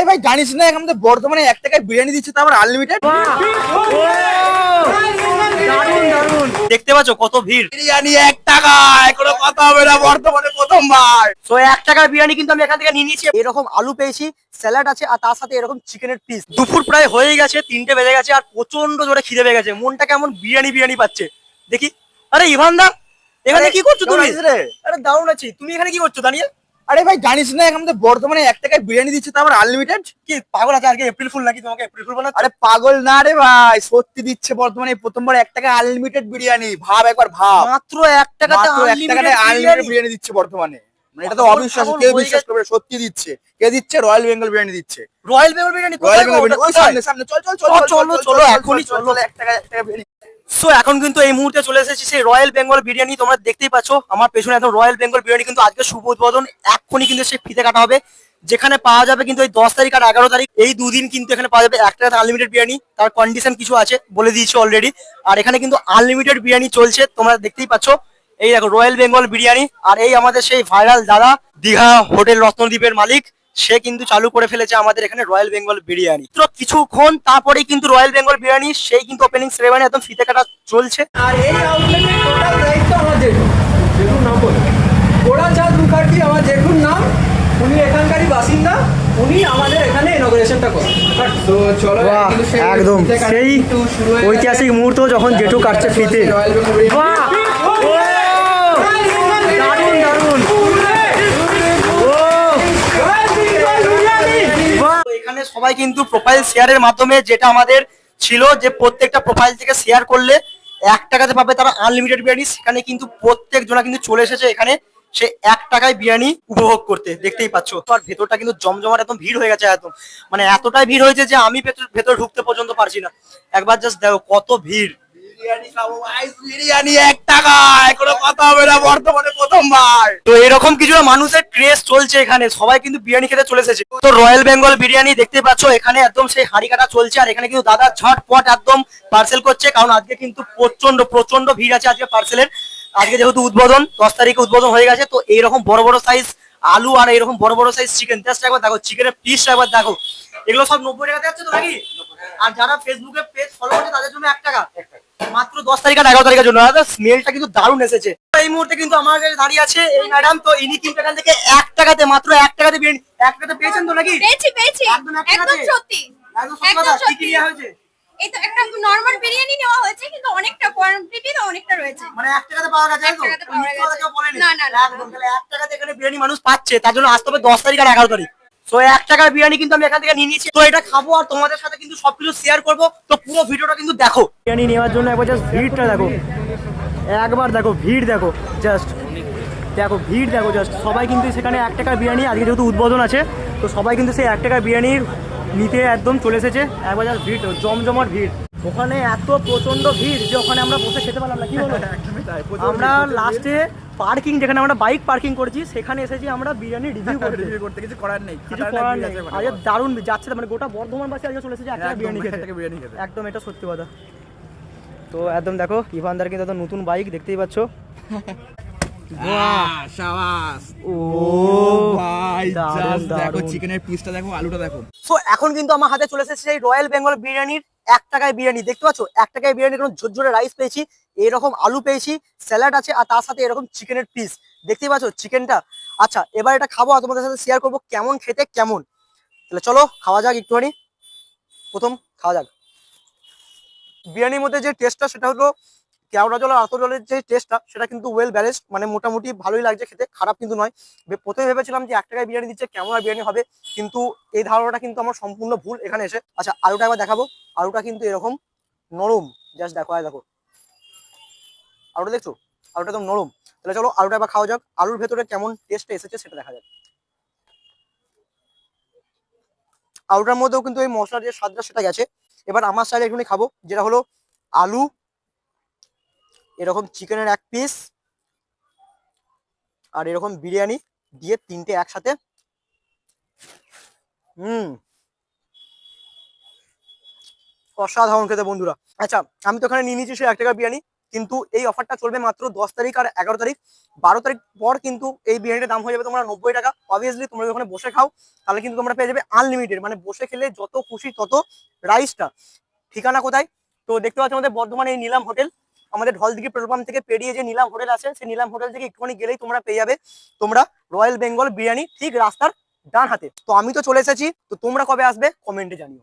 আরে ভাই জানিস না এখন তো বর্তমানে এক টাকায় বিরিয়ানি দিচ্ছে তো আনলিমিটেড দেখতে পাচ্ছ কত ভিড়? বিরিয়ানি এক টাকায় কোনো কথা হবে না বর্তমানে প্রথমবার। তো এক টাকার বিরিয়ানি কিন্তু আমি এখান থেকে নিয়ে নিয়েছি। এরকম আলু পেয়েছি স্যালাড আছে আর তার সাথে এরকম চিকেনের পিস দুপুর প্রায় হয়ে গেছে তিনটে বেজে গেছে আর প্রচণ্ড জোরে খিদে পেয়ে গেছে। মনটা কেমন বিরিয়ানি বিরিয়ানি পাচ্ছে। দেখি। আরে ইভান দা এখানে কি করছ তুমি? রে? আরে দারুণ আছি। তুমি এখানে কি করছ দানিয়েল? আরে ভাই জানিস না এখন তো বর্তমানে এক টাকায় বিরিয়ানি দিচ্ছে তো আমার আনলিমিটেড কি পাগল আছে আজকে এপ্রিল ফুল নাকি তোমাকে এপ্রিল ফুল বানাচ্ছে আরে পাগল না রে ভাই সত্যি দিচ্ছে বর্তমানে প্রথমবার এক টাকায় আনলিমিটেড বিরিয়ানি ভাব একবার ভাব মাত্র এক টাকাতে এক টাকায় আনলিমিটেড বিরিয়ানি দিচ্ছে বর্তমানে মানে এটা তো অবিশ্বাস কেউ বিশ্বাস করবে সত্যি দিচ্ছে কে দিচ্ছে রয়্যাল বেঙ্গল বিরিয়ানি দিচ্ছে রয়্যাল বেঙ্গল বিরিয়ানি রয়্যাল কোথায় বেঙ্গল বিরিয়ানি ওই সামনে সামনে চল চল চল চল, চলো, চলো, এখনই চলো। এক টাকা এক টাকা বিরিয়ানি সো এখন কিন্তু এই মুহূর্তে চলে এসেছি সেই রয়্যাল বেঙ্গল বিরিয়ানি। তোমরা দেখতেই পাচ্ছ, আমার পেছনে একদম রয়্যাল বেঙ্গল বিরিয়ানি কিন্তু আজকে শুভ উদ্বোধন। এক্ষুনি কিন্তু সেই ফিতে কাটা হবে, যেখানে পাওয়া যাবে কিন্তু এই দশ তারিখ আর এগারো তারিখ। এই দুদিন কিন্তু এখানে পাওয়া যাবে একটা আনলিমিটেড বিরিয়ানি। তার কন্ডিশন কিছু আছে বলে দিয়েছি অলরেডি আর এখানে কিন্তু আনলিমিটেড বিরিয়ানি চলছে, তোমরা দেখতেই পাচ্ছ। এই দেখো রয়্যাল বেঙ্গল বিরিয়ানি, আর এই আমাদের সেই ভাইরাল দাদা দীঘা হোটেল রত্নদ্বীপের মালিক। সে কিন্তু চালু করে ফেলেছে আমাদের এখানে রয়্যাল বেঙ্গল বিরিয়ানি। তো কিছুক্ষণ তারপরেই কিন্তু রয়্যাল বেঙ্গল বিরিয়ানি সেই কিন্তু ওপেনিং সেরেমনি একদম ফিতে কাটা চলছে। আর এই আউটলেটের টোটাল দায়িত্ব আমার জেঠু নাম বল গোড়াচাঁদ মুখার্জি আমার জেঠুর নাম উনি এখানকারই বাসিন্দা উনি আমাদের এখানে ইনগ্রেশনটা করেন। তো চলো বাহ, কিন্তু সেই একদম। সেই কিন্তু শুরু গেছে। ঐতিহাসিক মুহূর্ত যখন জেঠু কাটছে ফিতে রয়্যাল বেঙ্গল বিরিয়ানি। এখানে সবাই কিন্তু প্রোফাইল শেয়ারের মাধ্যমে যেটা আমাদের ছিল যে প্রত্যেকটা প্রোফাইল থেকে শেয়ার করলে এক টাকাতে পাবে তারা আনলিমিটেড বিরিয়ানি। সেখানে কিন্তু প্রত্যেক জনা কিন্তু চলে এসেছে এখানে। সে এক টাকায় বিরিয়ানি উপভোগ করতে। দেখতেই পাচ্ছ। আর ভেতরটা কিন্তু জমজমার একদম ভিড় হয়ে গেছে একদম। মানে এতটাই ভিড় হয়েছে যে আমি ভেতর ভেতর ঢুকতে পর্যন্ত পারছি না। একবার জাস্ট দেখো কত ভিড়। বিরিয়ানি এক টাকায় কোনো কথা হবে না বর্তমানে প্রথমবার। তো এরকম কিছু মানুষের ক্রেজ চলছে এখানে সবাই কিন্তু বিরিয়ানি খেতে চলে এসেছে। তো রয়্যাল বেঙ্গল বিরিয়ানি দেখতে পাচ্ছ এখানে একদম সেই হাড়ি কাটা চলছে আর এখানে কিন্তু দাদা ঝটপট একদম পার্সেল করছে কারণ আজকে কিন্তু প্রচণ্ড প্রচণ্ড ভিড় আছে আজকে পার্সেলের আজকে যেহেতু উদ্বোধন দশ তারিখে উদ্বোধন হয়ে গেছে তো এইরকম বড় বড় সাইজ আলু আর এরকম বড় বড় সাইজ চিকেন জাস্ট একবার দেখো চিকেনের পিস একবার দেখো। এগুলো সব নব্বই টাকাতে যাচ্ছে তো নাকি? আর যারা ফেসবুকে পেজ ফলো করছে তাদের জন্য এক টাকা। মাত্র দশ তারিখ আর এগারো তারিখের জন্য। স্মেলটা কিন্তু দারুণ এসেছে। এই মুহূর্তে কিন্তু আমার কাছে দাঁড়িয়ে আছে এই ম্যাডাম তো ইনি কিন্তু এখান থেকে এক টাকাতে মাত্র এক টাকাতে এক টাকাতে পেয়েছেন তো নাকি? পেয়েছি পেয়েছি। একদম? সত্যি। সত্যি? এই তো একটা নরমাল বিরিয়ানি নেওয়া হয়েছে কিন্তু অনেকটা কোয়ান্টিটি তো অনেকটা রয়েছে। মানে এক টাকাতে পাওয়া গেছে তো? না, না, না, একদম, তাহলে এক টাকাতে এখানে বিরিয়ানি মানুষ পাচ্ছে তার জন্য আসতে হবে দশ তারিখ আর এগারো তারিখ। তো এক টাকার বিরিয়ানি কিন্তু আমি এখান থেকে নিয়ে নিয়েছি। তো এটা খাব আর তোমাদের সাথে কিন্তু সবকিছু শেয়ার করব। তো পুরো ভিডিওটা কিন্তু দেখো। বিরিয়ানি নেওয়ার জন্য একবার জাস্ট ভিড়টা দেখো। একবার দেখো, ভিড় দেখো জাস্ট দেখো, ভিড় দেখো জাস্ট সবাই কিন্তু সেখানে এক টাকার বিরিয়ানি, আজকে যেহেতু উদ্বোধন আছে, তো সবাই কিন্তু সেই এক টাকার বিরিয়ানির নিতে একদম চলে এসেছে। একবার জাস্ট ভিড় জমজমাট ভিড়। ওখানে এত প্রচণ্ড ভিড় যে ওখানে আমরা বসে খেতে পারলাম না। কি বলো? আমরা লাস্টে পার্কিং যেখানে আমরা বাইক পার্কিং করেছি সেখানে এসেছি আমরা বিরিয়ানি রিভিউ করতে। করতে কিছু করার নেই কিছু করার নেই। আজকে দারুণ যাচ্ছে মানে গোটা বর্ধমানবাসী আজকে চলে এসেছে একটা বিরিয়ানি খেতে। বিরিয়ানি খেতে। একদম এটা সত্যি কথা। তো একদম দেখো ইভানদার কিন্তু নতুন বাইক দেখতেই পাচ্ছ। ও ভাই দারুণ, দেখো চিকেনের পিসটা দেখো আলুটা দেখো। সো এখন কিন্তু আমার হাতে চলে এসেছে সেই রয়্যাল বেঙ্গল বিরিয়ানির এক টাকায় বিরিয়ানি, দেখতে পাচ্ছ? এক টাকায় বিরিয়ানি কোনো ঝোরে রাইস পেয়েছি, এরকম আলু পেয়েছি স্যালাড আছে, আর তার সাথে এরকম চিকেনের পিস দেখতে পাচ্ছ চিকেনটা আচ্ছা এবার এটা খাব আর তোমাদের সাথে শেয়ার করব কেমন খেতে, কেমন। তাহলে চলো, খাওয়া যাক একটুখানি। প্রথম খাওয়া যাক। বিরিয়ানির মধ্যে যে টেস্টটা সেটা হলো কেওড়া জল আর আতর জলের যে টেস্টটা সেটা কিন্তু ওয়েল ব্যালেন্সড মানে মোটামুটি ভালোই লাগছে খেতে, খারাপ কিন্তু নয়। প্রথমে ভেবেছিলাম যে এক টাকায় বিরিয়ানি দিচ্ছে কেমন আর বিরিয়ানি হবে, কিন্তু এই ধারণাটা কিন্তু আমার সম্পূর্ণ ভুল এখানে এসে। আচ্ছা আলুটা একবার দেখাবো। আলুটা কিন্তু এরকম নরম জাস্ট দেখো, আয় দেখো। আলুটা দেখছ? আলুটা একদম নরম। তাহলে চলো, আলুটা একবার খাওয়া যাক। আলুর ভেতরে কেমন টেস্ট এসেছে সেটা দেখা যাক। আলুটার মধ্যেও কিন্তু এই মশলার যে স্বাদটা, সেটা গেছে। এবার আমার সাইডে এখানে খাব, যেটা হলো আলু এরকম চিকেনের এক পিস আর এরকম বিরিয়ানি দিয়ে তিনটে একসাথে। হুম। অসাধারণ খেতে বন্ধুরা। আচ্ছা আমি তো এখানে নিয়ে নিয়েছি সেই এক টাকা বিরিয়ানি, কিন্তু এই অফারটা চলবে মাত্র দশ তারিখ আর এগারো তারিখ। বারো তারিখ পর কিন্তু এই বিরিয়ানিটার দাম হয়ে যাবে তোমরা নব্বই টাকা। অবভিয়াসলি তোমরা যখন বসে খাও, তাহলে কিন্তু তোমরা পেয়ে যাবে আনলিমিটেড মানে বসে খেলে যত খুশি তত রাইসটা ঠিকানা কোথায়? তো দেখতে পাচ্ছ আমাদের বর্ধমানে এই নিলাম হোটেল। আমাদের ঢলদিঘি পেট্রোল পাম্প থেকে পেরিয়ে যে নিলাম হোটেল আছে, সেই নিলাম হোটেল থেকে একটুখানি গেলেই তোমরা পেয়ে যাবে তোমরা রয়্যাল বেঙ্গল বিরিয়ানি ঠিক রাস্তার ডান হাতে তো আমি তো চলে এসেছি, তো তোমরা কবে আসবে? কমেন্টে জানিও।